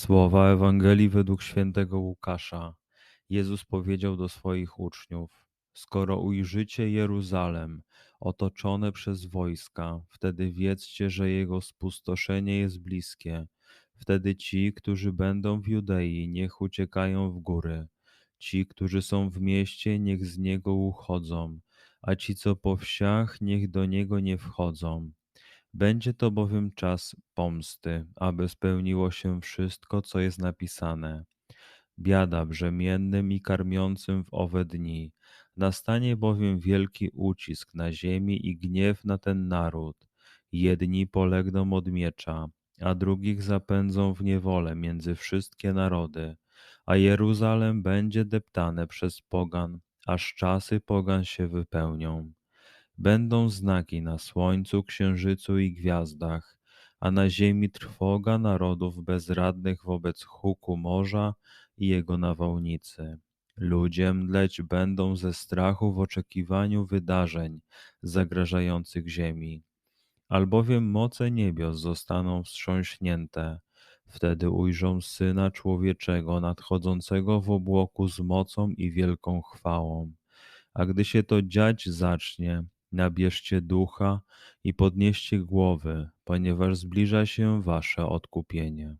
Słowa Ewangelii według świętego Łukasza. Jezus powiedział do swoich uczniów: Skoro ujrzycie Jeruzalem otoczone przez wojska, wtedy wiedzcie, że jego spustoszenie jest bliskie. Wtedy ci, którzy będą w Judei, niech uciekają w góry. Ci, którzy są w mieście, niech z niego uchodzą, a ci, co po wsiach, niech do niego nie wchodzą. Będzie to bowiem czas pomsty, aby spełniło się wszystko, co jest napisane. Biada brzemiennym i karmiącym w owe dni. Nastanie bowiem wielki ucisk na ziemi i gniew na ten naród. Jedni polegną od miecza, a drugich zapędzą w niewolę między wszystkie narody. A Jeruzalem będzie deptane przez pogan, aż czasy pogan się wypełnią. Będą znaki na słońcu, księżycu i gwiazdach, a na ziemi trwoga narodów bezradnych wobec huku morza i jego nawałnicy. Ludzie mdleć będą ze strachu w oczekiwaniu wydarzeń zagrażających ziemi. Albowiem moce niebios zostaną wstrząśnięte. Wtedy ujrzą Syna Człowieczego nadchodzącego w obłoku z mocą i wielką chwałą. A gdy się to dziać zacznie, nabierzcie ducha i podnieście głowy, ponieważ zbliża się wasze odkupienie.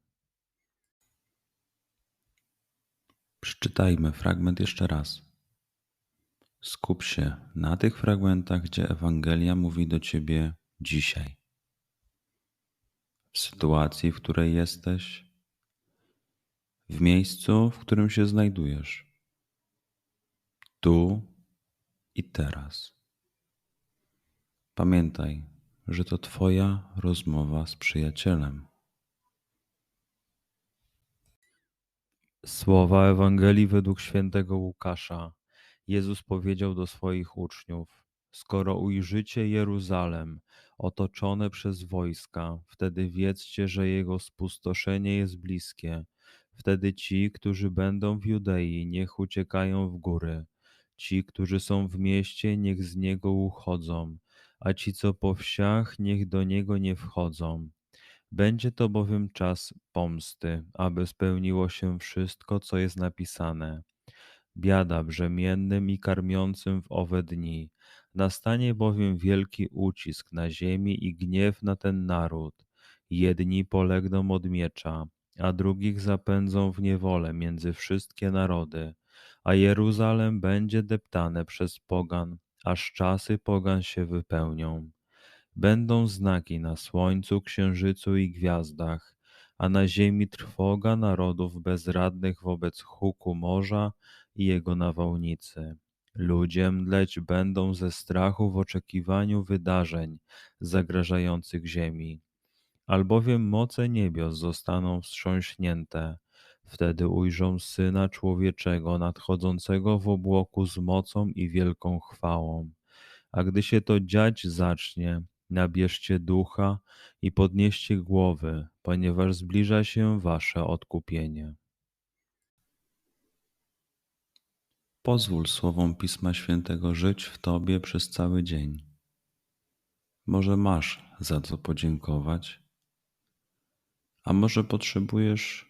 Przeczytajmy fragment jeszcze raz. Skup się na tych fragmentach, gdzie Ewangelia mówi do ciebie dzisiaj. W sytuacji, w której jesteś, w miejscu, w którym się znajdujesz, tu i teraz. Pamiętaj, że to Twoja rozmowa z przyjacielem. Słowa Ewangelii według świętego Łukasza. Jezus powiedział do swoich uczniów: Skoro ujrzycie Jeruzalem otoczone przez wojska, wtedy wiedzcie, że jego spustoszenie jest bliskie. Wtedy ci, którzy będą w Judei, niech uciekają w góry. Ci, którzy są w mieście, niech z niego uchodzą, a ci, co po wsiach, niech do niego nie wchodzą będzie to bowiem czas pomsty, aby spełniło się wszystko, co jest napisane. Biada brzemiennym i karmiącym w owe dni. Nastanie bowiem wielki ucisk na ziemi i gniew na ten naród. Jedni polegną od miecza, a drugich zapędzą w niewolę między wszystkie narody. A Jeruzalem będzie deptane przez pogan, aż czasy pogan się wypełnią. Będą znaki na słońcu, księżycu i gwiazdach, a na ziemi trwoga narodów bezradnych wobec huku morza i jego nawałnicy. Ludzie mdleć będą ze strachu w oczekiwaniu wydarzeń zagrażających ziemi. Albowiem moce niebios zostaną wstrząśnięte. Wtedy ujrzą Syna Człowieczego nadchodzącego w obłoku z mocą i wielką chwałą. A gdy się to dziać zacznie, Nabierzcie ducha i podnieście głowy, ponieważ zbliża się wasze odkupienie. Pozwól słowom Pisma Świętego żyć w Tobie przez cały dzień. Może masz za co podziękować, a może potrzebujesz